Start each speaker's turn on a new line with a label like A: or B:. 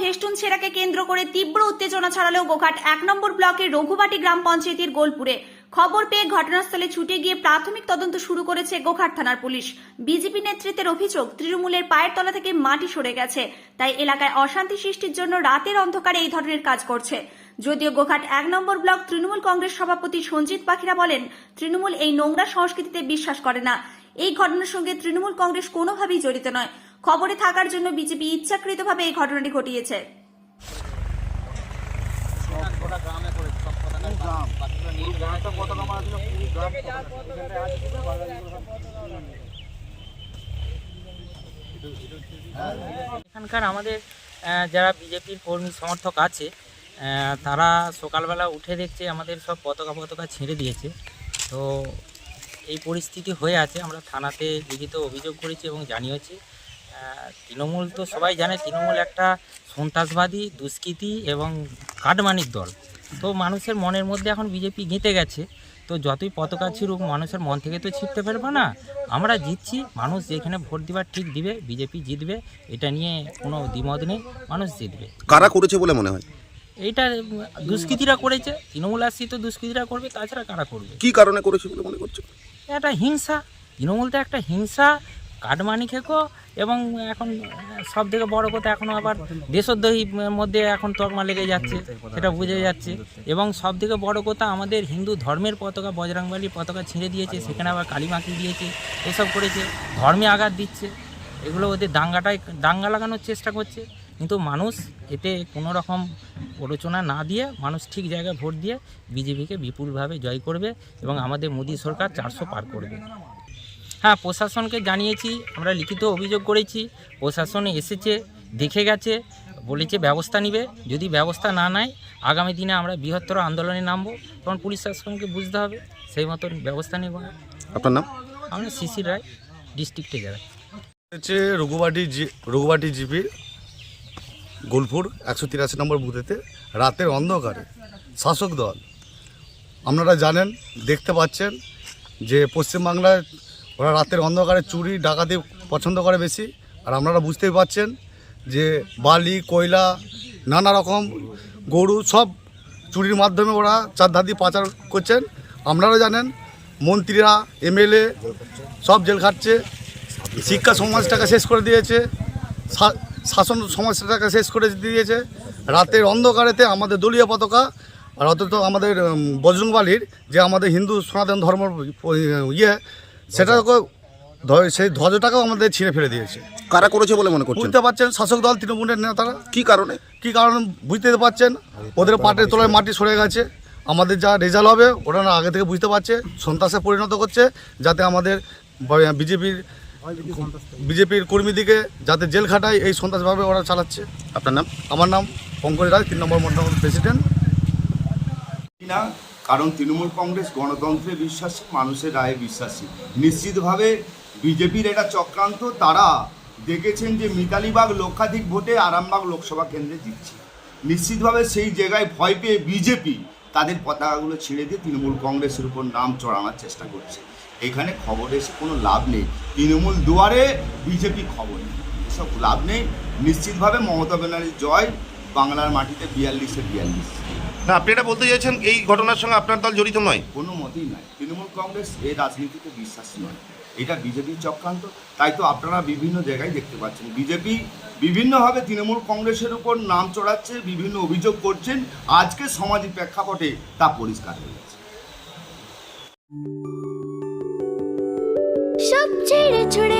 A: Festoon ছেঁড়াকে কেন্দ্র করে তীব্র উত্তেজনা ছড়ালো গোঘাট এক নম্বর ব্লকের রঘুবাটি গ্রাম পঞ্চায়েতের গোলপুরে। খবর পেয়ে ঘটনাস্থলে ছুটে গিয়ে প্রাথমিক তদন্ত শুরু করেছে গোঘাট থানার পুলিশ। বিজেপি নেতৃত্বের অভিযোগ, তৃণমূলের পায়ের তলা থেকে মাটি সরে গেছে। তাই এলাকায় অশান্তি সৃষ্টির জন্য রাতের অন্ধকারে এই ধরনের কাজ করছে। যদিও গোঘাট এক নম্বর ব্লক তৃণমূল কংগ্রেস সভাপতি সঞ্জিত পাখিরা বলেন, তৃণমূল এই নোংরা সংস্কৃতিতে বিশ্বাস করে না। এই ঘটনার সঙ্গে তৃণমূল কংগ্রেস কোনোভাবেই জড়িত নয়। খবরে থাকার জন্য বিজেপি ইচ্ছাকৃতভাবে এই ঘটনাটি ঘটিয়েছে।
B: এখানকার আমাদের যারা বিজেপির কর্মী সমর্থক আছে তারা সকালবেলা উঠে দেখছে আমাদের সব পতাকা পতাকা ছিঁড়ে দিয়েছে। তো এই পরিস্থিতি হয়ে আছে। আমরা থানাতে লিখিত অভিযোগ করেছি এবং জানিয়েছি। তৃণমূল তো সবাই জানে তৃণমূল একটা সন্ত্রাসবাদী দুষ্কৃতী এবং কাটমানির দল। তো মানুষের মনের মধ্যে এখন বিজেপি গেঁথে গেছে। তো যতই পতাকা ছিড়ুক মানুষের মন থেকে তো ছিটতে পারবে না। আমরা জিতছি মানুষ যেখানে ভোট দিবার ঠিক দিবে বিজেপি জিতবে এটা নিয়ে কোনো দ্বিমত নেই মানুষ জিতবে।
C: কারা করেছে বলে মনে হয়?
B: এইটা দুষ্কৃতীরা করেছে তৃণমূল আসছি তো দুষ্কৃতীরা করবে তাছাড়া কারা করবে?
C: কি কারণে করেছে বলে মনে করছে?
B: এটা হিংসা। তৃণমূল তো একটা হিংসা কাটমানি খেকো এবং এখন, সব থেকে বড় কথা এখনও আবার দেশদ্রোহী মধ্যে এখন তকমা লেগে যাচ্ছে, সেটা বুঝে যাচ্ছে। এবং সব থেকে বড় কথা, আমাদের হিন্দু ধর্মের পতাকা বজরংবালির পতাকা ছিঁড়ে দিয়েছে, সেখানে আবার কালী মাখি দিয়েছে, এসব করেছে, ধর্মে আঘাত দিচ্ছে। এগুলো ওদের দাঙ্গাটাই, দাঙ্গা লাগানোর চেষ্টা করছে। কিন্তু মানুষ এতে কোনো রকম প্ররোচনা না দিয়ে, মানুষ ঠিক জায়গায় ভোট দিয়ে, বিজেপিকে বিপুলভাবে জয় করবে এবং আমাদের মোদী সরকার চারশো পার করবে। হ্যাঁ প্রশাসনকে জানিয়েছি আমরা লিখিত অভিযোগ করেছি প্রশাসন এসেছে দেখে গেছে বলেছে ব্যবস্থা নিবে যদি ব্যবস্থা না নেয় আগামী দিনে আমরা বৃহত্তর আন্দোলনে নামবো তখন পুলিশ শাসনকে বুঝতে হবে সেই মতন ব্যবস্থা নেব
C: আপনার নাম?
B: আমরা সিসি রায় ডিস্ট্রিক্টে যাবে।
D: হচ্ছে রঘুবাটি জি রঘুবাটি জিপির গোলপুর একশো তিরাশি নম্বর বুথেতে রাতের অন্ধকারে শাসক দল। আপনারা জানেন দেখতে পাচ্ছেন যে পশ্চিমবাংলায় ওরা রাতের অন্ধকারে চুরি, ডাকাতি পছন্দ করে বেশি। আর আপনারা বুঝতেই পাচ্ছেন যে বালি, কয়লা, নানা রকম গরু সব চুরির মাধ্যমে ওরা চাঁদাদি পাচার করছেন। আপনারা জানেন, মন্ত্রীরা, এমএলএ সব জেল খাটছে। শিক্ষা সমাজটাকে শেষ করে দিয়েছে। শাসন সমাজটাকে শেষ করে দিয়েছে। রাতের অন্ধকারেতে আমাদের দলীয় পতাকা আর অত আমাদের বজরংবালির যে আমাদের হিন্দু সনাতন ধর্ম ইয়ে সেটাকে ধ্বজ- সেই ধ্বজটাকেও আমাদের ছিঁড়ে ফেলে দিয়েছে।
C: কারা করেছে বলে মনে করছেন?
D: বুঝতে পারছেন শাসক দল তৃণমূলের নেতারা।
C: কি কারণে?
D: কী কারণ বুঝতে পারছেন? ওদের পাটের তলায় মাটি সরে গেছে। আমাদের যা রেজাল্ট হবে ওরা না আগে থেকে বুঝতে পারছে সন্ত্রাসে পরিণত করছে যাতে আমাদের বিজেপির বিজেপির কর্মীদিকে যাতে জেল খাটায় এই সন্ত্রাসভাবে ওরা চালাচ্ছে।
C: আপনার নাম?
D: আমার নাম পঙ্কজ রায় তিন নম্বর মন্ডল প্রেসিডেন্ট।
E: না কারণ তৃণমূল কংগ্রেস গণতন্ত্রে বিশ্বাসী, মানুষের রায়ে বিশ্বাসী। নিশ্চিতভাবে বিজেপির এটা চক্রান্ত, তারা দেখেছেন যে মিতালিবাগ লক্ষাধিক ভোটে আরামবাগ লোকসভা কেন্দ্রে জিতছে। নিশ্চিতভাবে সেই জায়গায় ভয় পেয়ে বিজেপি তাদের পতাকাগুলো ছেড়ে দিয়ে তৃণমূল কংগ্রেসের উপর নাম চড়ানোর চেষ্টা করছে। এখানে খবর এসে কোনো লাভ নেই। তৃণমূল দুয়ারে বিজেপি খবর এসব লাভ নেই। নিশ্চিতভাবে মমতা ব্যানার্জির জয় বাংলার মাটিতে বিয়াল্লিশে বিয়াল্লিশ।
C: না আপনি এটা বলতে চাইছেন এই ঘটনার সঙ্গে আপনার দল জড়িত নয়?
E: কোনো মতেই নাই তৃণমূল কংগ্রেস এই রাজনীতিতে বিশ্বাসী নয়। এটা বিজেপির চক্রান্ত তাই তো আপনারা বিভিন্ন জায়গায় দেখতে পাচ্ছেন। বিজেপি বিভিন্নভাবে তৃণমূল কংগ্রেসের উপর নাম চড়াচ্ছে বিভিন্ন অভিযোগ করছেন। আজকে সমাজের প্রেক্ষাপটে তা পরিষ্কার হয়ে গেছে।
F: সব ছেড়ে ছুড়ে